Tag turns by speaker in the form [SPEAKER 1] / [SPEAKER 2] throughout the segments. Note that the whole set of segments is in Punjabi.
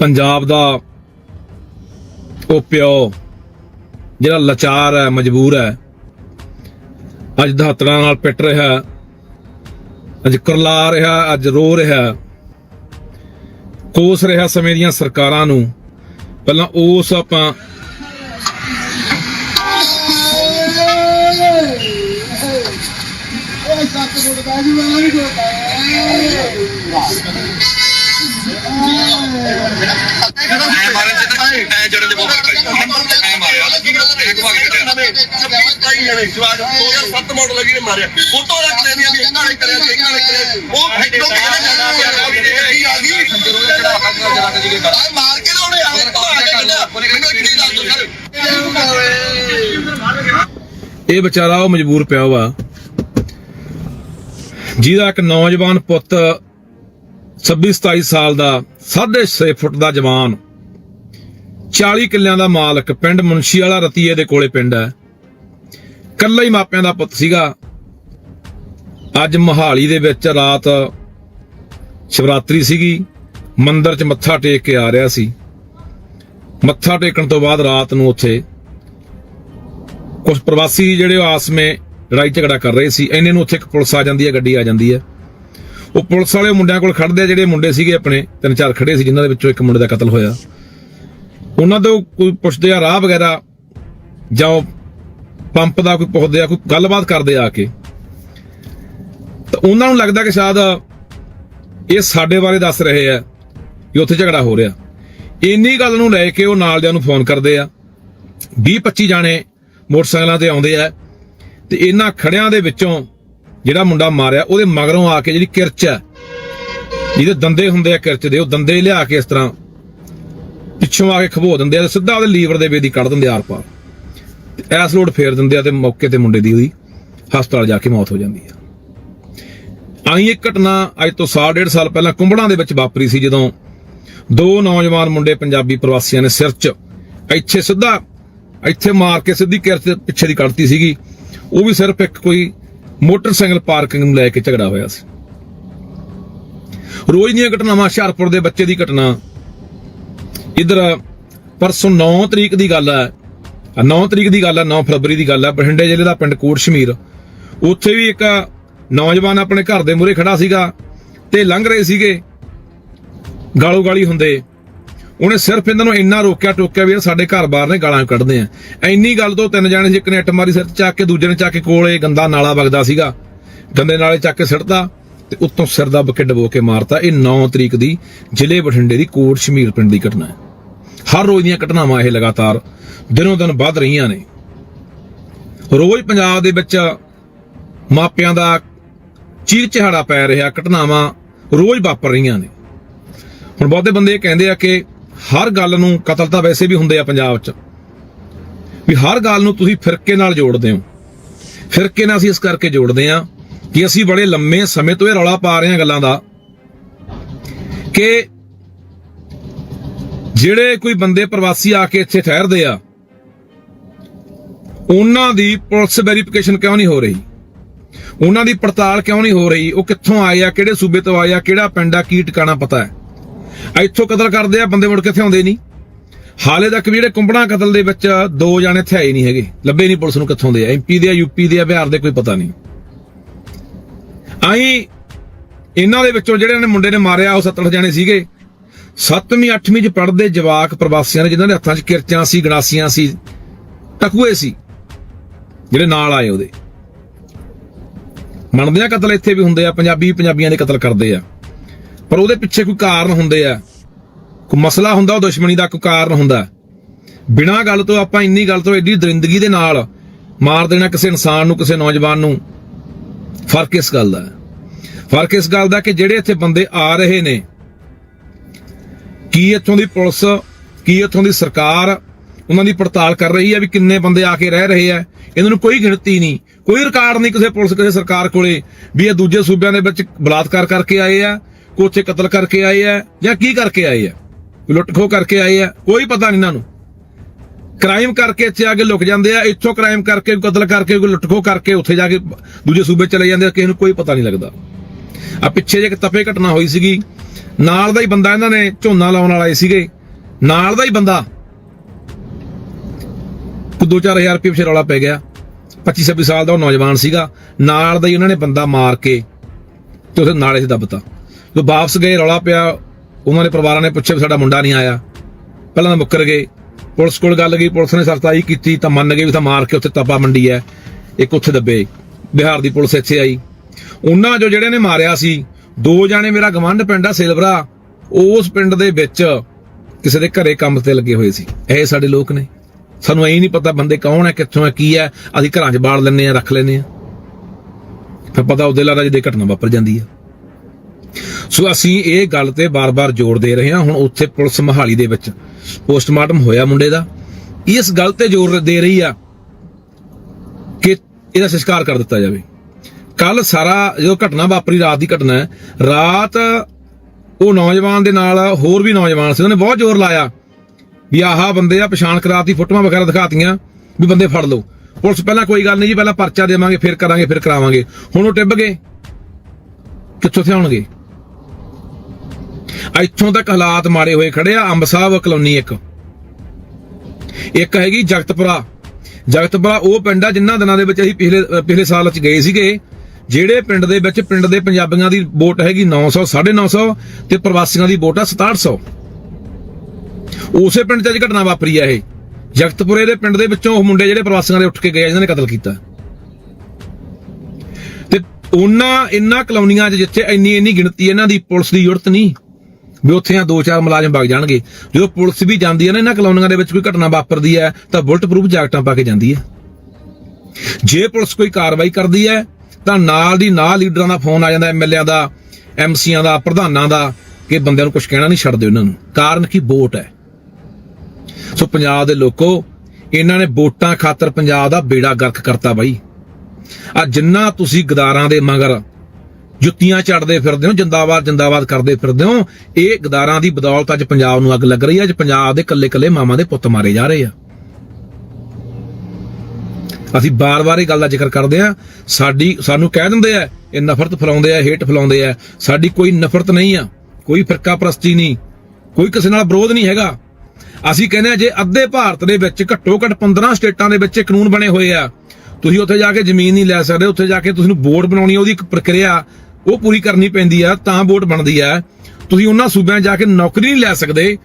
[SPEAKER 1] ਪੰਜਾਬ ਦਾ ਉਹ ਪਿਓ ਜਿਹੜਾ ਲਾਚਾਰ ਹੈ, ਮਜਬੂਰ ਹੈ, ਅੱਜ ਦਹਾਤੜਾਂ ਨਾਲ ਪਿੱਟ ਰਿਹਾ ਅੱਜ ਕਰਲਾ ਰਿਹਾ, ਅੱਜ ਰੋ ਰਿਹਾ ਕੋਸ ਰਿਹਾ ਸਮੇਂ ਦੀਆਂ ਸਰਕਾਰਾਂ ਨੂੰ। ਪਹਿਲਾਂ ਉਸ ਆਪਾਂ
[SPEAKER 2] ਐ ਮਾਰਨ ਚ ਤਾਂ ਐ ਜੜਨ ਦੇ ਬਹੁਤ ਫ਼ਰਕ ਹੈ ਐ ਮਾਰਿਆ। ਇੱਕ ਵਾਰ ਕੱਢਿਆ ਜਵਾਨ 2007 ਮਾਡਲ ਲੱਗੀ ਨੇ ਮਾਰਿਆ। ਫੋਟੋ ਰੱਖ ਲੈਂਦੀਆਂ ਵੀ ਇਹਨਾਂ ਨੇ ਕਰਿਆ ਇਹਨਾਂ ਨੇ ਕਰਿਆ ਉਹ ਫੈਕਟੋ ਕਿਹਨੇ ਜਾਣਾ ਪਿਆ ਵੀ ਆ? ਗਈ। ਜ਼ਰੂਰ ਚੜਾ ਕੇ ਜਰਾ ਕੇ ਜੀ ਮਾਰ ਕੇ ਨਾ ਉਹਨੇ ਆਲੇ ਘਵਾ ਕੇ ਕੱਢਿਆ ਉਹਨੇ ਕਹਿੰਦਾ ਕਿਹੜੀ ਦੱਸ ਦੋ ਸਰ।
[SPEAKER 1] ਇਹ ਵਿਚਾਰਾ ਉਹ ਮਜਬੂਰ ਪਿਆ ਵਾ। ਜਿਹਦਾ ਇੱਕ ਨੌਜਵਾਨ ਪੁੱਤ 26 27 ਸਾਲ ਦਾ 6.5 ਫੁੱਟ ਦਾ ਜਵਾਨ 40 ਕਿੱਲਿਆਂ ਦਾ ਮਾਲਕ ਪਿੰਡ ਮੁੰਸ਼ੀ ਵਾਲਾ ਰਤੀਏ ਦੇ ਕੋਲੇ ਪਿੰਡ ਹੈ। ਕੱਲਾ ਹੀ ਮਾਪਿਆਂ ਦਾ ਪੁੱਤ ਸੀਗਾ। ਅੱਜ ਮਹਾਲੀ ਦੇ ਵਿੱਚ ਰਾਤ ਸ਼ਿਵਰਾਤਰੀ ਸੀਗੀ। ਮੰਦਰ 'ਚ ਮੱਥਾ ਟੇਕ ਕੇ ਆ ਰਿਹਾ ਸੀ। ਮੱਥਾ ਟੇਕਣ ਤੋਂ ਬਾਅਦ ਰਾਤ ਨੂੰ ਉੱਥੇ ਕੁਝ ਪ੍ਰਵਾਸੀ ਜਿਹੜੇ ਉਹ ਆਸ ਲੜਾਈ ਝਗੜਾ ਕਰ ਰਹੇ ਸੀ। ਇੰਨੇ ਨੂੰ ਉੱਥੇ ਇੱਕ ਪੁਲਿਸ ਆ ਜਾਂਦੀ ਹੈ, ਗੱਡੀ ਆ ਜਾਂਦੀ ਹੈ। ਉਹ ਪੁਲਿਸ ਵਾਲੇ ਮੁੰਡਿਆਂ ਕੋਲ ਖੜਦੇ ਆ, ਜਿਹੜੇ ਮੁੰਡੇ ਸੀਗੇ ਆਪਣੇ, ਤਿੰਨ ਚਾਰ ਖੜੇ ਸੀ, ਜਿਨ੍ਹਾਂ ਦੇ ਵਿੱਚੋਂ ਇੱਕ ਮੁੰਡੇ ਦਾ ਕਤਲ ਹੋਇਆ। ਉਹਨਾਂ ਤੋਂ ਕੋਈ ਪੁੱਛਦੇ ਆ ਰਾਹ ਵਗੈਰਾ ਜਾਂ ਉਹ ਪੰਪ ਦਾ ਕੋਈ ਪੁੱਛਦੇ ਆ, ਕੋਈ ਗੱਲਬਾਤ ਕਰਦੇ ਆ ਕੇ। ਤਾਂ ਉਹਨਾਂ ਨੂੰ ਲੱਗਦਾ ਕਿ ਸ਼ਾਇਦ ਇਹ ਸਾਡੇ ਬਾਰੇ ਦੱਸ ਰਹੇ ਆ ਕਿ ਉੱਥੇ ਝਗੜਾ ਹੋ ਰਿਹਾ। ਇੰਨੀ ਗੱਲ ਨੂੰ ਲੈ ਕੇ ਉਹ ਨਾਲ ਦਿਆਂ ਨੂੰ ਫੋਨ ਕਰਦੇ ਆ। 20 25 ਜਾਣੇ ਮੋਟਰਸਾਈਕਲਾਂ ਤੇ ਆਉਂਦੇ ਆ ਤੇ ਇਹਨਾਂ ਖੜਿਆਂ ਦੇ ਵਿੱਚੋਂ ਜਿਹੜਾ ਮੁੰਡਾ ਮਾਰਿਆ, ਉਹਦੇ ਮਗਰੋਂ ਆ ਕੇ ਜਿਹੜੀ ਕਿਰਚ ਹੈ ਜਿਹਦੇ ਦੰਦੇ ਹੁੰਦੇ ਆ ਕਿਰਚ ਦੇ, ਉਹ ਦੰਦੇ ਲਿਆ ਕੇ ਇਸ ਤਰ੍ਹਾਂ ਪਿੱਛੋਂ ਆ ਕੇ ਖਬੋ ਦਿੰਦੇ ਆ ਤੇ ਸਿੱਧਾ ਉਹਦੇ ਲੀਵਰ ਦੇ ਵੇਦੀ ਕੱਢ ਦਿੰਦੇ ਆਰ ਪਾਰ। ਤੇ ਐਸ ਲੋਡ ਫੇਰ ਦਿੰਦੇ ਆ ਤੇ ਮੌਕੇ ਤੇ ਮੁੰਡੇ ਦੀ ਉਹਦੀ ਹਸਪਤਾਲ ਜਾ ਕੇ ਮੌਤ ਹੋ ਜਾਂਦੀ ਆ। ਆਈ ਇਹ ਘਟਨਾ ਅੱਜ ਤੋਂ ਸਾਲ, ਡੇਢ ਸਾਲ ਪਹਿਲਾਂ ਕੁੰਬੜਾਂ ਦੇ ਵਿੱਚ ਵਾਪਰੀ ਸੀ ਜਦੋਂ ਦੋ ਨੌਜਵਾਨ ਮੁੰਡੇ ਪੰਜਾਬੀ ਪ੍ਰਵਾਸੀਆਂ ਨੇ ਸਿਰ 'ਚ ਇੱਥੇ ਸਿੱਧਾ ਇੱਥੇ ਮਾਰ ਕੇ ਸਿੱਧੀ ਕਿਰਚ ਪਿੱਛੇ ਦੀ ਕੱਢਤੀ ਸੀਗੀ। ਉਹ ਵੀ ਸਿਰਫ ਇੱਕ ਕੋਈ ਮੋਟਰਸਾਈਕਲ ਪਾਰਕਿੰਗ ਨੂੰ ਲੈ ਕੇ ਝਗੜਾ ਹੋਇਆ ਸੀ। ਰੋਜ਼ ਦੀਆਂ ਘਟਨਾਵਾਂ ਹੁਸ਼ਿਆਰਪੁਰ ਦੇ ਬੱਚੇ ਦੀ ਘਟਨਾ ਇਧਰ ਪਰਸੋਂ 9 ਤਰੀਕ ਦੀ ਗੱਲ ਹੈ। 9 ਤਰੀਕ ਦੀ ਗੱਲ ਹੈ 9 ਫਰਵਰੀ ਦੀ ਗੱਲ ਹੈ। ਬਠਿੰਡੇ ਜ਼ਿਲ੍ਹੇ ਦਾ ਪਿੰਡ ਕੋਟ ਸ਼ਮੀਰ ਉੱਥੇ ਵੀ ਇੱਕ ਨੌਜਵਾਨ ਆਪਣੇ ਘਰ ਦੇ ਮੂਹਰੇ ਖੜਾ ਸੀਗਾ ਤੇ ਲੰਘ ਰਹੇ ਸੀਗੇ। ਗਾਲੋ ਗਾਲੀ ਹੁੰਦੇ। ਉਹਨੇ ਸਿਰਫ ਇਹਨਾਂ ਨੂੰ ਇੰਨਾ ਰੋਕਿਆ, ਟੋਕਿਆ ਵੀ ਇਹ ਸਾਡੇ ਘਰ ਬਾਹਰ ਨੇ, ਗਾਲਾਂ ਕੱਢਦੇ ਆ। ਇੰਨੀ ਗੱਲ ਤੋਂ ਤਿੰਨ ਜਾਣੇ ਸੀ, ਇੱਕ ਨੇ ਇੱਟ ਮਾਰੀ ਸਿਰ ਚੱਕ ਕੇ, ਦੂਜੇ ਨੇ ਚੱਕ ਕੇ ਕੋਲੇ ਗੰਦਾ ਨਾਲਾ ਵਗਦਾ ਸੀਗਾ। ਗੰਦੇ ਨਾਲੇ ਚੱਕ ਕੇ ਸਿੱਟਦਾ ਤੇ ਉੱਤੋਂ ਸਿਰ ਦੱਬ ਕੇ ਡਬੋ ਕੇ ਮਾਰਤਾ। ਇਹ 9 ਤਰੀਕ ਦੀ ਜ਼ਿਲ੍ਹੇ ਬਠਿੰਡੇ ਦੀ ਕੋਟ ਸ਼ਮੀਰ ਪਿੰਡ ਦੀ ਘਟਨਾ ਹੈ। ਹਰ ਰੋਜ਼ ਦੀਆਂ ਘਟਨਾਵਾਂ ਇਹ ਲਗਾਤਾਰ ਦਿਨੋਂ ਦਿਨ ਵੱਧ ਰਹੀਆਂ ਨੇ। ਰੋਜ਼ ਪੰਜਾਬ ਦੇ ਵਿੱਚ ਮਾਪਿਆਂ ਦਾ ਚੀਰ ਚਿਹਾੜਾ ਪੈ ਰਿਹਾ, ਘਟਨਾਵਾਂ ਰੋਜ਼ ਵਾਪਰ ਰਹੀਆਂ ਨੇ। ਹੁਣ ਬਹੁਤੇ ਬੰਦੇ ਇਹ ਕਹਿੰਦੇ ਆ ਕਿ ਹਰ ਗੱਲ ਨੂੰ ਕਤਲ ਤਾਂ ਵੈਸੇ ਵੀ ਹੁੰਦੇ ਆ ਪੰਜਾਬ 'ਚ, ਵੀ ਹਰ ਗੱਲ ਨੂੰ ਤੁਸੀਂ ਫਿਰਕੇ ਨਾਲ ਜੋੜਦੇ ਹੋ। ਫਿਰਕੇ ਨਾਲ ਅਸੀਂ ਇਸ ਕਰਕੇ ਜੋੜਦੇ ਆ ਕਿ ਅਸੀਂ ਬੜੇ ਲੰਮੇ ਸਮੇਂ ਤੋਂ ਇਹ ਰੌਲਾ ਪਾ ਰਹੇ ਹਾਂ ਗੱਲਾਂ ਦਾ ਕਿ ਜਿਹੜੇ ਕੋਈ ਬੰਦੇ ਪ੍ਰਵਾਸੀ ਆ ਕੇ ਇੱਥੇ ਠਹਿਰਦੇ ਆ, ਉਹਨਾਂ ਦੀ ਪੁਲਿਸ ਵੈਰੀਫਿਕੇਸ਼ਨ ਕਿਉਂ ਨਹੀਂ ਹੋ ਰਹੀ? ਉਹਨਾਂ ਦੀ ਪੜਤਾਲ ਕਿਉਂ ਨਹੀਂ ਹੋ ਰਹੀ? ਉਹ ਕਿੱਥੋਂ ਆਏ ਆ, ਕਿਹੜੇ ਸੂਬੇ ਤੋਂ ਆਏ ਆ, ਕਿਹੜਾ ਪਿੰਡ ਆ, ਕੀ ਟਿਕਾਣਾ ਪਤਾ ਹੈ? ਇੱਥੋਂ ਕਤਲ ਕਰਦੇ ਆ, ਬੰਦੇ ਮੁੜ ਕੇ ਇੱਥੇ ਆਉਂਦੇ ਨਹੀਂ। ਹਾਲੇ ਤੱਕ ਵੀ ਜਿਹੜੇ ਕੁੰਬੜਾ ਕਤਲ ਦੇ ਵਿੱਚ ਦੋ ਜਾਣੇ ਇੱਥੇ ਆਏ ਨਹੀਂ ਹੈਗੇ। ਲੱਭੇ ਨਹੀਂ ਪੁਲਿਸ ਨੂੰ ਕਿੱਥੋਂ ਦੇ ਆ। ਐਮਪੀ ਦੇ ਆ ਯੂਪੀ ਦੇ ਆ, ਬਿਹਾਰ ਦੇ ਕੋਈ ਪਤਾ ਨਹੀਂ। ਆਈ ਇਹਨਾਂ ਦੇ ਵਿੱਚੋਂ ਜਿਹੜੇ ਨੇ ਮੁੰਡੇ ਨੇ ਮਾਰਿਆ, ਉਹ 70 ਜਾਣੇ ਸੀਗੇ। 7ਵੀਂ 8ਵੀਂ ਚ ਪੜ੍ਹਦੇ ਜਵਾਕ ਪ੍ਰਵਾਸੀਆਂ ਨੇ, ਜਿਨ੍ਹਾਂ ਦੇ ਹੱਥਾਂ 'ਚ ਕਿਰਚਾਂ ਸੀ, ਗਣਾਸੀਆਂ ਸੀ, ਟਕੂਏ ਸੀ, ਜਿਹੜੇ ਨਾਲ ਆਏ ਉਹਦੇ। ਮੰਨਦੇ ਆ ਕਤਲ ਇੱਥੇ ਵੀ ਹੁੰਦੇ ਆ, ਪੰਜਾਬੀ ਪੰਜਾਬੀਆਂ ਦੇ ਕਤਲ ਕਰਦੇ ਆ। ਪਰ ਉਹਦੇ ਪਿੱਛੇ ਕੋਈ ਕਾਰਨ ਹੁੰਦੇ ਆ। ਕੋਈ ਮਸਲਾ ਹੁੰਦਾ, ਉਹ ਦੁਸ਼ਮਣੀ ਦਾ ਕੋਈ ਕਾਰਨ ਹੁੰਦਾ। ਬਿਨਾਂ ਗੱਲ ਤੋਂ ਆਪਾਂ ਇੰਨੀ ਗੱਲ ਤੋਂ ਐਡੀ ਦਰਿੰਦਗੀ ਦੇ ਨਾਲ ਮਾਰ ਦੇਣਾ ਕਿਸੇ ਇਨਸਾਨ ਨੂੰ, ਕਿਸੇ ਨੌਜਵਾਨ ਨੂੰ ਫ਼ਰਕ ਇਸ ਗੱਲ ਦਾ ਹੈ। ਫ਼ਰਕ ਇਸ ਗੱਲ ਦਾ ਕਿ ਜਿਹੜੇ ਇੱਥੇ ਬੰਦੇ ਆ ਰਹੇ ਨੇ, ਕੀ ਇੱਥੋਂ ਦੀ ਪੁਲਿਸ, ਕੀ ਇੱਥੋਂ ਦੀ ਸਰਕਾਰ ਉਹਨਾਂ ਦੀ ਪੜਤਾਲ ਕਰ ਰਹੀ ਹੈ ਵੀ ਕਿੰਨੇ ਬੰਦੇ ਆ ਕੇ ਰਹਿ ਰਹੇ ਆ। ਇਹਨਾਂ ਨੂੰ ਕੋਈ ਗਿਣਤੀ ਨਹੀਂ, ਕੋਈ ਰਿਕਾਰਡ ਨਹੀਂ ਕਿਸੇ ਪੁਲਿਸ, ਕਿਸੇ ਸਰਕਾਰ ਕੋਲੇ ਵੀ ਇਹ ਦੂਜੇ ਸੂਬਿਆਂ ਦੇ ਵਿੱਚ ਬਲਾਤਕਾਰ ਕਰਕੇ ਆਏ ਆ, ਕੋਈ ਉੱਥੇ ਕਤਲ ਕਰਕੇ ਆਏ ਆ ਜਾਂ ਕੀ ਕਰਕੇ ਆਏ ਆ। ਕੋਈ ਲੁੱਟ ਖੋਹ ਕਰਕੇ ਆਏ ਆ, ਕੋਈ ਪਤਾ ਨਹੀਂ ਇਹਨਾਂ ਨੂੰ। ਕ੍ਰਾਈਮ ਕਰਕੇ ਇੱਥੇ ਆ ਕੇ ਲੁਕ ਜਾਂਦੇ ਆ, ਇੱਥੋਂ ਕ੍ਰਾਈਮ ਕਰਕੇ, ਕਤਲ ਕਰਕੇ, ਕੋਈ ਲੁੱਟ ਖੋਹ ਕਰਕੇ ਉੱਥੇ ਜਾ ਕੇ ਦੂਜੇ ਸੂਬੇ ਚਲੇ ਜਾਂਦੇ ਆ, ਕਿਸੇ ਨੂੰ ਕੋਈ ਪਤਾ ਨਹੀਂ ਲੱਗਦਾ। ਆ ਪਿੱਛੇ ਜੇ ਇੱਕ ਤਪੇ ਘਟਨਾ ਹੋਈ ਸੀਗੀ, ਨਾਲ ਦਾ ਹੀ ਬੰਦਾ ਇਹਨਾਂ ਨੇ ਝੋਨਾ ਲਾਉਣ ਵਾਲੇ ਸੀਗੇ, ਨਾਲ ਦਾ ਹੀ ਬੰਦਾ ਕੋਈ 2-4000 ਰੁਪਏ ਪਿਛੇ ਰੌਲਾ ਪੈ ਗਿਆ। 25-26 ਸਾਲ ਦਾ ਉਹ ਨੌਜਵਾਨ ਸੀਗਾ, ਨਾਲ ਦਾ ਹੀ ਉਹਨਾਂ ਨੇ ਬੰਦਾ ਮਾਰ ਕੇ ਤੇ ਉਹਦੇ ਨਾਲੇ 'ਚ ਦੱਬਤਾ। ਜਦੋਂ ਵਾਪਸ ਗਏ, ਰੌਲਾ ਪਿਆ, ਉਹਨਾਂ ਦੇ ਪਰਿਵਾਰਾਂ ਨੇ ਪੁੱਛਿਆ ਵੀ ਸਾਡਾ ਮੁੰਡਾ ਨਹੀਂ ਆਇਆ। ਪਹਿਲਾਂ ਤਾਂ ਮੁੱਕਰ ਗਏ। ਪੁਲਿਸ ਕੋਲ ਗੱਲ ਗਈ, ਪੁਲਿਸ ਨੇ ਸਰਤਾਈ ਕੀਤੀ, ਤਾਂ ਮੰਨ ਗਏ ਵੀ ਤਾਂ ਮਾਰ ਕੇ ਉੱਥੇ ਤਪਾ ਮੰਡੀ ਹੈ, ਇੱਕ ਉੱਥੇ ਦੱਬੇ, ਬਿਹਾਰ ਦੀ ਪੁਲਿਸ ਇੱਥੇ ਆਈ। ਉਹਨਾਂ ਜੋ ਜਿਹੜੇ ਨੇ ਮਾਰਿਆ ਸੀ, ਦੋ ਜਾਣੇ ਮੇਰਾ ਗਵੰਡ ਪਿੰਡ ਆ, ਸਿਲਵਰਾ, ਉਸ ਪਿੰਡ ਦੇ ਵਿੱਚ ਕਿਸੇ ਦੇ ਘਰੇ ਕੰਮ ਤੇ ਲੱਗੇ ਹੋਏ ਸੀ। ਇਹ ਸਾਡੇ ਲੋਕ ਨੇ। ਸਾਨੂੰ ਐਂ ਨਹੀਂ ਪਤਾ ਬੰਦੇ ਕੌਣ ਹੈ, ਕਿੱਥੋਂ ਹੈ, ਕੀ ਹੈ, ਅਸੀਂ ਘਰਾਂ 'ਚ ਬਾੜ ਲੈਂਦੇ ਆ ਰੱਖ ਲੈਂਦੇ ਆ ਫਿਰ ਪਤਾ ਉਹਦੇ ਲਾਰਾ ਜਿਹਦੇ ਘਟਨਾ ਵਾਪਰ ਜਾਂਦੀ ਆ ਸੋ ਅਸੀਂ ਇਹ ਗੱਲ ਤੇ ਬਾਰ-ਬਾਰ ਜ਼ੋਰ ਦੇ ਰਹੇ ਹਾਂ। ਹੁਣ ਉੱਥੇ ਪੁਲਿਸ ਮਹਾਲੀ ਦੇ ਵਿੱਚ ਪੋਸਟਮਾਰਟਮ ਹੋਇਆ ਮੁੰਡੇ ਦਾ। ਇਸ ਗੱਲ ਤੇ ਜ਼ੋਰ ਦੇ ਰਹੀ ਆ ਕਿ ਇਹਦਾ ਸੰਸਕਾਰ ਕਰ ਦਿੱਤਾ ਜਾਵੇ। ਕੱਲ ਸਾਰਾ ਜਦੋਂ ਘਟਨਾ ਵਾਪਰੀ, ਰਾਤ ਦੀ ਘਟਨਾ ਹੈ, ਰਾਤ ਉਹ ਨੌਜਵਾਨ ਦੇ ਨਾਲ ਹੋਰ ਵੀ ਨੌਜਵਾਨ ਸੀ। ਉਹਨੇ ਬਹੁਤ ਜ਼ੋਰ ਲਾਇਆ ਵੀ ਆਹਾ ਬੰਦੇ ਆ, ਪਛਾਣ ਕਰਾਤੀ, ਫੋਟੋਆਂ ਵਗੈਰਾ ਦਿਖਾਤੀਆਂ ਵੀ ਬੰਦੇ ਫੜ ਲਓ। ਪੁਲਿਸ ਪਹਿਲਾਂ ਕੋਈ ਗੱਲ ਨਹੀਂ ਜੀ, ਪਹਿਲਾਂ ਪਰਚਾ ਦੇਵਾਂਗੇ, ਫਿਰ ਕਰਾਂਗੇ, ਫਿਰ ਕਰਾਵਾਂਗੇ। ਹੁਣ ਉਹ ਟਿੱਬ ਗਏ। ਕਿੱਥੋਂ ਥੇ ਆਉਣਗੇ? ਇੱਥੋਂ ਤੱਕ ਹਾਲਾਤ ਮਾਰੇ ਹੋਏ ਖੜੇ ਆ, ਅੰਬ ਸਾਹਿਬ ਕਲੋਨੀ ਇੱਕ। ਇੱਕ ਹੈਗੀ ਜਗਤਪੁਰਾ। ਜਗਤਪੁਰਾ ਉਹ ਪਿੰਡ ਆ ਜਿੰਨਾ ਦਿਨਾਂ ਦੇ ਵਿੱਚ ਅਸੀਂ ਪਿਛਲੇ ਪਿਛਲੇ ਸਾਲ ਚ ਗਏ ਸੀਗੇ। ਜਿਹੜੇ ਪਿੰਡ ਦੇ ਵਿੱਚ, ਪਿੰਡ ਦੇ ਪੰਜਾਬੀਆਂ ਦੀ ਵੋਟ ਹੈਗੀ 900 950 ਤੇ ਪ੍ਰਵਾਸੀਆਂ ਦੀ ਵੋਟ ਆ 6700 ਉਸੇ ਪਿੰਡ 'ਚ ਅੱਜ ਘਟਨਾ ਵਾਪਰੀ ਆ ਇਹ। ਜਗਤਪੁਰੇ ਦੇ ਪਿੰਡ ਦੇ ਵਿੱਚੋਂ ਉਹ ਮੁੰਡੇ ਜਿਹੜੇ ਪ੍ਰਵਾਸੀਆਂ ਦੇ ਉੱਠ ਕੇ ਗਏ ਇਹਨਾਂ ਨੇ ਕਤਲ ਕੀਤਾ। ਤੇ ਉਹਨਾਂ ਇੰਨਾ ਕਲੋਨੀਆਂ 'ਚ ਜਿੱਥੇ ਇੰਨੀ ਇੰਨੀ ਗਿਣਤੀ ਇਹਨਾਂ ਦੀ, ਪੁਲਿਸ ਦੀ ਜ਼ਰੂਰਤ ਨਹੀਂ। ਵੀ ਉੱਥੇ ਆ ਦੋ ਚਾਰ ਮੁਲਾਜ਼ਮ ਵਗ ਜਾਣਗੇ। ਜਦੋਂ ਪੁਲਿਸ ਵੀ ਜਾਂਦੀ ਹੈ ਨਾ, ਇਹਨਾਂ ਕਲੋਨੀਆਂ ਦੇ ਵਿੱਚ ਕੋਈ ਘਟਨਾ ਵਾਪਰਦੀ ਹੈ, ਤਾਂ ਬੁਲਟ ਪ੍ਰੂਫ ਜਾਕਟਾਂ ਪਾ ਕੇ ਜਾਂਦੀ ਹੈ। ਜੇ ਪੁਲਿਸ ਕੋਈ ਕਾਰਵਾਈ ਕਰਦੀ ਹੈ, ਤਾਂ ਨਾਲ ਦੀ ਨਾਲ ਲੀਡਰਾਂ ਦਾ ਫੋਨ ਆ ਜਾਂਦਾ ਐਮਐਲਏਆਂ ਦਾ ਐਮਸੀਆਂ ਦਾ, ਪ੍ਰਧਾਨਾਂ ਦਾ, ਕਿ ਬੰਦਿਆਂ ਨੂੰ ਕੁਝ ਕਹਿਣਾ ਨਹੀਂ ਛੱਡਦੇ ਉਹਨਾਂ ਨੂੰ। ਕਾਰਨ ਕੀ? ਵੋਟ ਹੈ। ਸੋ ਪੰਜਾਬ ਦੇ ਲੋਕੋ, ਇਹਨਾਂ ਨੇ ਵੋਟਾਂ ਖਾਤਰ ਪੰਜਾਬ ਦਾ ਬੇੜਾ ਗਰਕ ਕਰਤਾ ਬਾਈ। ਆ ਜਿੰਨਾ ਤੁਸੀਂ ਗਦਾਰਾਂ ਦੇ ਮਗਰ ਜੁੱਤੀਆਂ ਚੜਦੇ ਫਿਰਦੇ ਹੋ, ਜਿੰਦਾਬਾਦ ਜਿੰਦਾਬਾਦ ਕਰਦੇ ਫਿਰਦੇ ਹੋ। ਇਹ ਗਦਾਰਾਂ ਦੀ ਬਦੌਲਤ ਅੱਜ ਪੰਜਾਬ ਨੂੰ ਅੱਗ ਲੱਗ ਰਹੀ ਹੈ। ਅੱਜ ਪੰਜਾਬ ਦੇ ਕੱਲੇ ਕੱਲੇ ਮਾਮਾ ਦੇ ਪੁੱਤ ਮਾਰੇ ਜਾ ਰਹੇ ਆ। ਅਸੀਂ ਬਾਰ-ਬਾਰ ਇਹ ਗੱਲ ਦਾ ਜ਼ਿਕਰ ਕਰਦੇ ਆ ਸਾਡੀ, ਸਾਨੂੰ ਕਹਿ ਦਿੰਦੇ ਆ, ਇਹ ਨਫ਼ਰਤ ਫੈਲਾਉਂਦੇ ਆ ਹੇਟ ਫੈਲਾਉਂਦੇ ਆ। ਸਾਡੀ ਕੋਈ ਨਫ਼ਰਤ ਨਹੀਂ ਆ, ਕੋਈ ਫਿਰਕਾ ਪ੍ਰਸਤੀ ਨਹੀਂ, ਕੋਈ ਕਿਸੇ ਨਾਲ ਵਿਰੋਧ ਨਹੀਂ ਹੈਗਾ। ਅਸੀਂ ਕਹਿੰਦੇ ਆ ਜੇ ਅੱਧੇ ਭਾਰਤ ਦੇ ਵਿੱਚ ਘੱਟੋ ਘੱਟ 15 ਸਟੇਟਾਂ ਦੇ ਵਿੱਚ ਇਹ ਕਾਨੂੰਨ ਬਣੇ ਹੋਏ ਆ ਤੁਸੀਂ ਉੱਥੇ ਜਾ ਕੇ ਜ਼ਮੀਨ ਨਹੀਂ ਲੈ ਸਕਦੇ ਉੱਥੇ ਜਾ ਕੇ ਤੁਸੀਂ ਨੂੰ ਵੋਟ ਬਣਾਉਣੀ ਆ, ਉਹਦੀ ਇੱਕ ਪ੍ਰਕਿਰਿਆ ਉਹ ਪੂਰੀ ਕਰਨੀ ਪੈਂਦੀ ਆ ਤਾਂ ਬੋਰਡ ਬਣਦੀ ਆ। ਤੁਸੀਂ ਉਹਨਾਂ ਸੂਬਿਆਂ ਜਾ ਕੇ ਨੌਕਰੀ ਨਹੀਂ ਲੈ ਸਕਦੇ।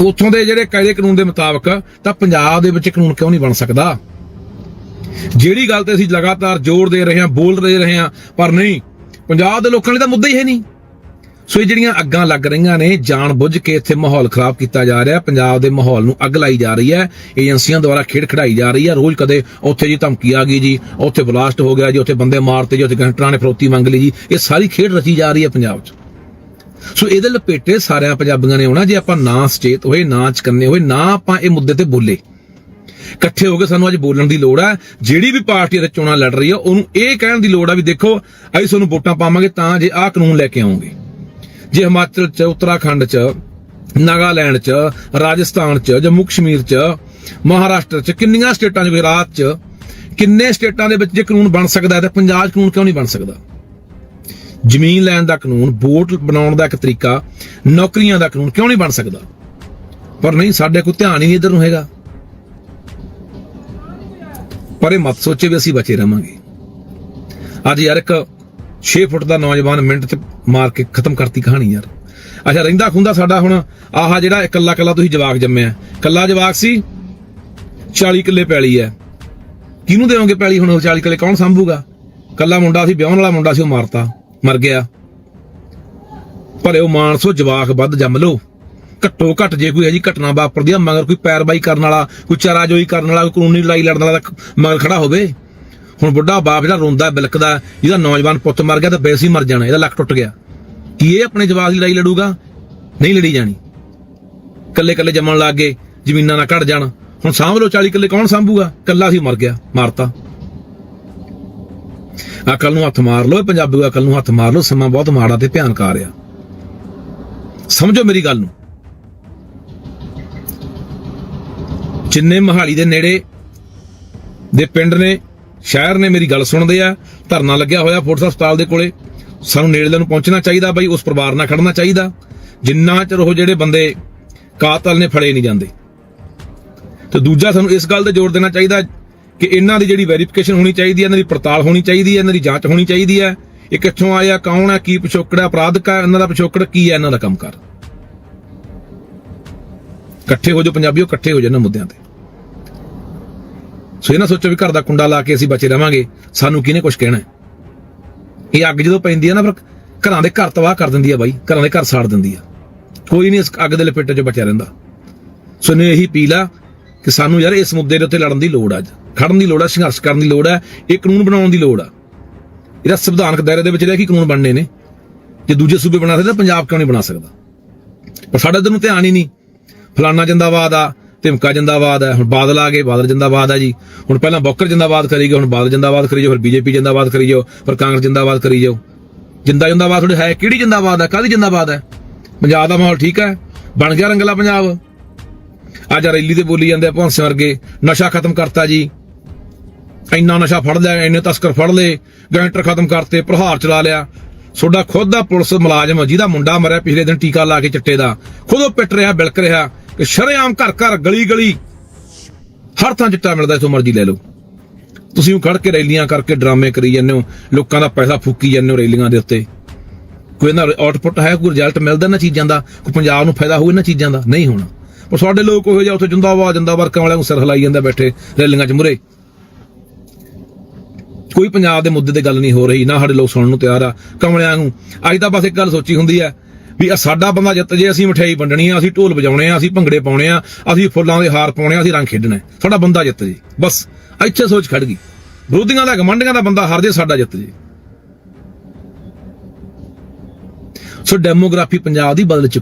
[SPEAKER 1] ਉੱਥੋਂ ਦੇ ਜਿਹੜੇ ਕਾਇਦੇ ਕਾਨੂੰਨ ਦੇ ਮੁਤਾਬਕ ਤਾਂ ਪੰਜਾਬ ਦੇ ਵਿੱਚ ਕਾਨੂੰਨ ਕਿਉਂ ਨਹੀਂ ਬਣ ਸਕਦਾ? ਜਿਹੜੀ ਗੱਲ ਤੇ ਅਸੀਂ ਲਗਾਤਾਰ ਜ਼ੋਰ ਦੇ ਰਹੇ ਹਾਂ ਬੋਲ ਰਹੇ ਰਹੇ ਹਾਂ ਪਰ ਨਹੀਂ ਪੰਜਾਬ ਦੇ ਲੋਕਾਂ ਲਈ ਤਾਂ ਮੁੱਦਾ ਹੀ ਹੈ ਨਹੀਂ। ਸੋ ਇਹ ਜਿਹੜੀਆਂ ਅੱਗਾਂ ਲੱਗ ਰਹੀਆਂ ਨੇ, ਜਾਣ ਬੁੱਝ ਕੇ ਇੱਥੇ ਮਾਹੌਲ ਖਰਾਬ ਕੀਤਾ ਜਾ ਰਿਹਾ ਪੰਜਾਬ ਦੇ ਮਾਹੌਲ ਨੂੰ ਅੱਗ ਲਾਈ ਜਾ ਰਹੀ ਹੈ। ਏਜੰਸੀਆਂ ਦੁਆਰਾ ਖੇਡ ਖੜਾਈ ਜਾ ਰਹੀ ਹੈ। ਰੋਜ਼ ਕਦੇ ਉੱਥੇ ਜੀ ਧਮਕੀ ਆ ਗਈ ਜੀ, ਉੱਥੇ ਬਲਾਸਟ ਹੋ ਗਿਆ ਜੀ, ਉੱਥੇ ਬੰਦੇ ਮਾਰਤੇ ਜੀ, ਉੱਥੇ ਗੈਂਗਸਟਰਾਂ ਨੇ ਫਰੋਤੀ ਮੰਗ ਲਈ ਜੀ। ਇਹ ਸਾਰੀ ਖੇਡ ਰਚੀ ਜਾ ਰਹੀ ਹੈ ਪੰਜਾਬ 'ਚ। ਸੋ ਇਹਦੇ ਲਪੇਟੇ ਸਾਰਿਆਂ ਪੰਜਾਬੀਆਂ ਨੇ ਆਉਣਾ, ਜੇ ਆਪਾਂ ਨਾ ਸਚੇਤ ਹੋਏ, ਨਾ ਚਕੰਨੇ ਹੋਏ, ਨਾ ਆਪਾਂ ਇਹ ਮੁੱਦੇ ਤੇ ਬੋਲੇ। ਇਕੱਠੇ ਹੋ ਕੇ ਸਾਨੂੰ ਅੱਜ ਬੋਲਣ ਦੀ ਲੋੜ ਹੈ। ਜਿਹੜੀ ਵੀ ਪਾਰਟੀ ਇਹਦੇ ਚੋਣਾਂ ਲੜ ਰਹੀ ਹੈ, ਉਹਨੂੰ ਇਹ ਕਹਿਣ ਦੀ ਲੋੜ ਆ ਵੀ ਦੇਖੋ, ਅਸੀਂ ਤੁਹਾਨੂੰ ਵੋਟਾਂ ਪਾਵਾਂਗੇ ਤਾਂ ਜੇ ਆਹ ਕਾਨੂੰਨ ਲੈ ਕੇ ਆਉਂਗੇ। ਜੇ ਹਿਮਾਚਲ ਚ, ਉੱਤਰਾਖੰਡ ਚ, ਨਾਗਾਲੈਂਡ ਚ, ਰਾਜਸਥਾਨ ਚ ਜੰਮੂ ਕਸ਼ਮੀਰ ਚ, ਮਹਾਰਾਸ਼ਟਰ ਚ, ਕਿੰਨੀਆਂ ਸਟੇਟਾਂ ਚ, ਗੁਜਰਾਤ ਚ, ਕਿੰਨੇ ਸਟੇਟਾਂ ਦੇ ਵਿੱਚ ਜੇ ਕਾਨੂੰਨ ਬਣ ਸਕਦਾ ਤਾਂ ਪੰਜਾਬ 'ਚ ਕਾਨੂੰਨ ਕਿਉਂ ਨਹੀਂ ਬਣ ਸਕਦਾ? ਜ਼ਮੀਨ ਲੈਣ ਦਾ ਕਾਨੂੰਨ, ਵੋਟ ਬਣਾਉਣ ਦਾ ਇੱਕ ਤਰੀਕਾ, ਨੌਕਰੀਆਂ ਦਾ ਕਾਨੂੰਨ ਕਿਉਂ ਨਹੀਂ ਬਣ ਸਕਦਾ? ਪਰ ਨਹੀਂ, ਸਾਡੇ ਕੋਲ ਧਿਆਨ ਹੀ ਨਹੀਂ ਇਧਰ ਨੂੰ ਹੈਗਾ। ਪਰ ਇਹ ਮਤ ਸੋਚੇ ਵੀ ਅਸੀਂ ਬਚੇ ਰਵਾਂਗੇ ਅੱਜ ਯਾਰ ਇੱਕ 6 ਫੁੱਟ ਦਾ ਨੌਜਵਾਨ ਮਿੰਟ ਚ ਮਾਰ ਕੇ ਖਤਮ ਕਰਤੀ ਕਹਾਣੀ ਯਾਰ। ਅੱਛਾ, ਰਹਿੰਦਾ ਖੁੰਦਾ ਸਾਡਾ ਹੁਣ ਆਹ ਜਿਹੜਾ ਇਕੱਲਾ ਇਕੱਲਾ ਤੁਸੀਂ ਜਵਾਕ ਜੰਮਿਆ ਇਕੱਲਾ ਜਵਾਕ ਸੀ 40 ਕਿੱਲੇ ਪੈਲੀ ਹੈ। ਕਿਹਨੂੰ ਦੇਵੋਗੇ ਪੈਲੀ ਹੁਣ 40 ਕਿੱਲੇ? ਕੌਣ ਸੰਭੂਗਾ? ਕੱਲਾ ਮੁੰਡਾ ਸੀ, ਵਿਆਹਣ ਵਾਲਾ ਮੁੰਡਾ ਸੀ, ਉਹ ਮਾਰਤਾ, ਮਰ ਗਿਆ। ਭਲੇ ਉਹ ਮਾਨਸੋ ਜਵਾਕ ਵੱਧ ਜੰਮ ਲੋ ਘੱਟੋ ਘੱਟ ਜੇ ਕੋਈ ਅਜੀ ਘਟਨਾ ਵਾਪਰਦੀ ਆ, ਮਗਰ ਕੋਈ ਪੈਰਵਾਈ ਕਰਨ ਵਾਲਾ, ਕੋਈ ਚਾਰਾਜੋਈ ਕਰਨ ਵਾਲਾ, ਕੋਈ ਕਾਨੂੰਨੀ ਲੜਾਈ ਲੜਨ ਵਾਲਾ ਮਗਰ ਖੜਾ ਹੋਵੇ। ਹੁਣ ਬੁੱਢਾ ਬਾਪ ਜਿਹੜਾ ਰੋਂਦਾ, ਬਿਲਕਦਾ, ਜਿਹਦਾ ਨੌਜਵਾਨ ਪੁੱਤ ਮਰ ਗਿਆ ਤਾਂ ਵੈਸੇ ਹੀ ਮਰ ਜਾਣਾ, ਇਹਦਾ ਲੱਕ ਟੁੱਟ ਗਿਆ। ਕੀ ਇਹ ਆਪਣੇ ਜਵਾਕ ਦੀ ਲੜਾਈ ਲੜੂਗਾ? ਨਹੀਂ ਲੜੀ ਜਾਣੀ। ਕੱਲੇ ਕੱਲੇ ਜੰਮਣ ਲੱਗ ਗਏ, ਜ਼ਮੀਨਾਂ ਨਾ ਘਟ ਜਾਣ। ਹੁਣ ਸਾਂਭ ਲੋ 40 ਕਿੱਲੇ ਕੌਣ ਸਾਂਭੂਗਾ? ਕੱਲਾ ਸੀ ਮਰ ਗਿਆ, ਮਾਰਤਾ। ਅਕਲ ਨੂੰ ਹੱਥ ਮਾਰ ਲਓ ਪੰਜਾਬੀ ਅਕਲ ਨੂੰ ਹੱਥ ਮਾਰ ਲਓ, ਸਮਾਂ ਬਹੁਤ ਮਾੜਾ ਤੇ ਭਿਆਨਕ ਆ। ਰਿਹਾ ਸਮਝੋ ਮੇਰੀ ਗੱਲ ਨੂੰ। ਜਿੰਨੇ ਮਹਾਲੀ ਦੇ ਨੇੜੇ ਦੇ ਪਿੰਡ ਨੇ ਸ਼ਹਿਰ ਨੇ ਮੇਰੀ ਗੱਲ ਸੁਣਦੇ ਆ, ਧਰਨਾ ਲੱਗਿਆ ਹੋਇਆ ਫੋਰਟਸ ਹਸਪਤਾਲ ਦੇ ਕੋਲੇ। ਸਾਨੂੰ ਨੇੜਲੇ ਨੂੰ ਪਹੁੰਚਣਾ ਚਾਹੀਦਾ ਬਾਈ, ਉਸ ਪਰਿਵਾਰ ਨਾਲ ਖੜਨਾ ਚਾਹੀਦਾ। ਜਿੰਨਾ ਚਿਰ ਉਹ ਜਿਹੜੇ ਬੰਦੇ ਕਾਤਲ ਨੇ ਫੜੇ ਨਹੀਂ ਜਾਂਦੇ। ਤੇ ਦੂਜਾ ਸਾਨੂੰ ਇਸ ਗੱਲ ਤੇ ਜ਼ੋਰ ਦੇਣਾ ਚਾਹੀਦਾ ਕਿ ਇਹਨਾਂ ਦੀ ਜਿਹੜੀ ਵੈਰੀਫਿਕੇਸ਼ਨ ਹੋਣੀ ਚਾਹੀਦੀ ਹੈ, ਇਹਨਾਂ ਦੀ ਪੜਤਾਲ ਹੋਣੀ ਚਾਹੀਦੀ ਹੈ, ਇਹਨਾਂ ਦੀ ਜਾਂਚ ਹੋਣੀ ਚਾਹੀਦੀ ਹੈ। ਇਹ ਕਿੱਥੋਂ ਆਇਆ, ਕੌਣ ਹੈ, ਕੀ ਪਿਛੋਕੜ ਹੈ ਅਪਰਾਧਕ ਹੈ ਇਹਨਾਂ ਦਾ ਪਿਛੋਕੜ ਕੀ ਹੈ, ਇਹਨਾਂ ਦਾ ਕੰਮ ਕੰਮਕਾਰ ਇਕੱਠੇ ਹੋ ਜਾਓ ਪੰਜਾਬੀਓ, ਇਕੱਠੇ ਹੋ ਜਾਓ ਇਹਨਾਂ ਮੁੱਦਿਆਂ ਤੇ। ਸੋ ਇਹ ਨਾ ਸੋਚੋ ਵੀ ਘਰ ਦਾ ਕੁੰਡਾ ਲਾ ਕੇ ਅਸੀਂ ਬਚੇ ਰਵਾਂਗੇ। ਸਾਨੂੰ ਕਿਹਨੇ ਕੁਝ ਕਹਿਣਾ ਇਹ ਅੱਗ ਜਦੋਂ ਪੈਂਦੀ ਹੈ ਨਾ ਫਿਰ ਘਰਾਂ ਦੇ ਘਰ ਤਬਾਹ ਕਰ ਦਿੰਦੀ ਆ ਬਾਈ, ਘਰਾਂ ਦੇ ਘਰ ਸਾੜ ਦਿੰਦੀ ਆ। ਕੋਈ ਨਹੀਂ ਇਸ ਅੱਗ ਦੇ ਲਪੇਟੇ 'ਚ ਬਚਿਆ ਰਹਿੰਦਾ। ਸੋ ਨੇ ਇਹੀ ਅਪੀਲ ਆ ਕਿ ਸਾਨੂੰ ਯਾਰ ਇਸ ਮੁੱਦੇ ਦੇ ਉੱਤੇ ਲੜਨ ਦੀ ਲੋੜ ਆ ਅੱਜ। ਖੜਨ ਦੀ ਲੋੜ ਆ, ਸੰਘਰਸ਼ ਕਰਨ ਦੀ ਲੋੜ ਆ, ਇਹ ਕਾਨੂੰਨ ਬਣਾਉਣ ਦੀ ਲੋੜ ਆ। ਇਹਦਾ ਸੰਵਿਧਾਨਕ ਦਾਇਰੇ ਦੇ ਵਿੱਚ ਰਹਿ ਕੇ ਕਾਨੂੰਨ ਬਣਨੇ ਨੇ। ਜੇ ਦੂਜੇ ਸੂਬੇ ਬਣਾ ਸਕਦੇ ਤਾਂ ਪੰਜਾਬ ਕਿਉਂ ਨਹੀਂ ਬਣਾ ਸਕਦਾ? ਪਰ ਸਾਡੇ ਇੱਧਰ ਨੂੰ ਧਿਆਨ ਹੀ ਨਹੀਂ। ਫਲਾਨਾ ਜਿੰਦਾਬਾਦ ਆ ਧਿਮਕਾ ਜਿੰਦਾਬਾਦ ਹੈ, ਹੁਣ ਬਾਦਲ ਆ ਗਏ, ਬਾਦਲ ਜਿੰਦਾਬਾਦ ਆ ਜੀ। ਹੁਣ ਪਹਿਲਾਂ ਬੌਕਰ ਜਿੰਦਾਬਾਦ ਕਰੀ ਗਏ, ਹੁਣ ਬਾਦਲ ਜਿੰਦਾਬਾਦ ਕਰੀ ਜਾਓ, ਫਿਰ ਬੀਜੇਪੀ ਜਿੰਦਾਬਾਦ ਕਰੀ ਜਾਓ, ਫਿਰ ਕਾਂਗਰਸ ਜਿੰਦਾਬਾਦ ਕਰੀ ਜਾਓ। ਜਿੰਦਾ ਜਿੰਦਾਬਾਦ ਤੁਹਾਡੇ ਹੈ, ਕਿਹੜੀ ਜਿੰਦਾਬਾਦ ਹੈ, ਕਾਹਦੀ ਜਿੰਦਾਬਾਦ ਹੈ? ਪੰਜਾਬ ਦਾ ਮਾਹੌਲ ਠੀਕ ਹੈ? ਬਣ ਗਿਆ ਰੰਗਲਾ ਪੰਜਾਬ? ਅੱਜ ਰੈਲੀ ਤੇ ਬੋਲੀ ਜਾਂਦੇ ਆ ਭੌਂਸੇ ਵਰਗੇ, ਨਸ਼ਾ ਖਤਮ ਕਰਤਾ ਜੀ। ਇੰਨਾ ਨਸ਼ਾ ਫੜ ਲਿਆ, ਇੰਨੇ ਤਸਕਰ ਫੜ ਲਏ ਗੈਂਟਰ ਖਤਮ ਕਰਤੇ, ਪ੍ਰਹਾਰ ਚਲਾ ਲਿਆ। ਤੁਹਾਡਾ ਖੁਦ ਦਾ ਪੁਲਿਸ ਮੁਲਾਜ਼ਮ ਜਿਹਦਾ ਮੁੰਡਾ ਮਰਿਆ, ਪਿਛਲੇ ਦਿਨ ਟੀਕਾ ਲਾ ਕੇ ਚਿੱਟੇ ਦਾ। ਖੁਦ ਉਹ ਪਿੱਟ ਰਿਹਾ, ਬਿਲਕ ਰਿਹਾ। ਕਿ ਸ਼ਰੇਆਮ ਘਰ ਘਰ ਗਲੀ ਗਲੀ ਹਰ ਥਾਂ ਚਿੱਟਾ ਮਿਲਦਾ ਇਥੋਂ ਮਰਜ਼ੀ ਲੈ ਲਓ। ਤੁਸੀਂ ਉਹ ਖੜ ਕੇ ਰੈਲੀਆਂ ਕਰਕੇ ਡਰਾਮੇ ਕਰੀ ਜਾਂਦੇ ਹੋ, ਲੋਕਾਂ ਦਾ ਪੈਸਾ ਫੂਕੀ ਜਾਂਦੇ ਹੋ ਰੈਲੀਆਂ ਦੇ ਉੱਤੇ। ਕੋਈ ਨਾ ਆਊਟਪੁੱਟ ਹੈ, ਕੋਈ ਰਿਜ਼ਲਟ ਮਿਲਦਾ ਇਹਨਾਂ ਚੀਜ਼ਾਂ ਦਾ? ਕੋਈ ਪੰਜਾਬ ਨੂੰ ਫਾਇਦਾ ਹੋਊ ਇਹਨਾਂ ਚੀਜ਼ਾਂ ਦਾ? ਨਹੀਂ ਹੋਣਾ। ਪਰ ਸਾਡੇ ਲੋਕ ਉਹ ਜਿਹਾ ਉੱਥੇ ਜਿੰਦਾਬਾਦ ਜਿੰਦਾਬਾਦ ਵਰਕਾਂ ਵਾਲਿਆਂ ਨੂੰ ਸਿਰ ਹਿਲਾਈ ਜਾਂਦਾ ਬੈਠੇ ਰੈਲੀਆਂ 'ਚ ਮੁਰੇ। ਕੋਈ ਪੰਜਾਬ ਦੇ ਮੁੱਦੇ ਤੇ ਗੱਲ ਨਹੀਂ ਹੋ ਰਹੀ, ਨਾ ਸਾਡੇ ਲੋਕ ਸੁਣਨ ਨੂੰ ਤਿਆਰ ਆ। ਕਮਲਿਆਂ ਨੂੰ ਅੱਜ ਤਾਂ ਬਸ ਇੱਕ ਗੱਲ ਸੋਚੀ ਹੁੰਦੀ ਆ ਵੀ ਆ ਸਾਡਾ ਬੰਦਾ ਜਿੱਤ ਜੇ ਅਸੀਂ ਮਠਿਆਈ ਵੰਡਣੀ ਆ, ਅਸੀਂ ਢੋਲ ਵਜਾਉਣੇ ਆ, ਅਸੀਂ ਭੰਗੜੇ ਪਾਉਣੇ ਆ, ਅਸੀਂ ਫੁੱਲਾਂ ਦੇ ਹਾਰ ਪਾਉਣੇ ਆ, ਅਸੀਂ ਰੰਗ ਖੇਡਣਾ। ਸਾਡਾ ਬੰਦਾ ਜਿੱਤ ਜੇ। ਬਸ, ਇੱਥੇ ਸੋਚ ਖੜ ਗਈ। ਵਿਰੋਧੀਆਂ ਦਾ ਗਮੰਡੀਆਂ ਦਾ ਬੰਦਾ ਹਾਰ ਜੇ, ਸਾਡਾ ਜਿੱਤ ਜੇ। ਸੋ ਡੈਮੋਗ੍ਰਾਫੀ ਪੰਜਾਬ ਦੀ ਬਦਲ ਚੁੱਕੀ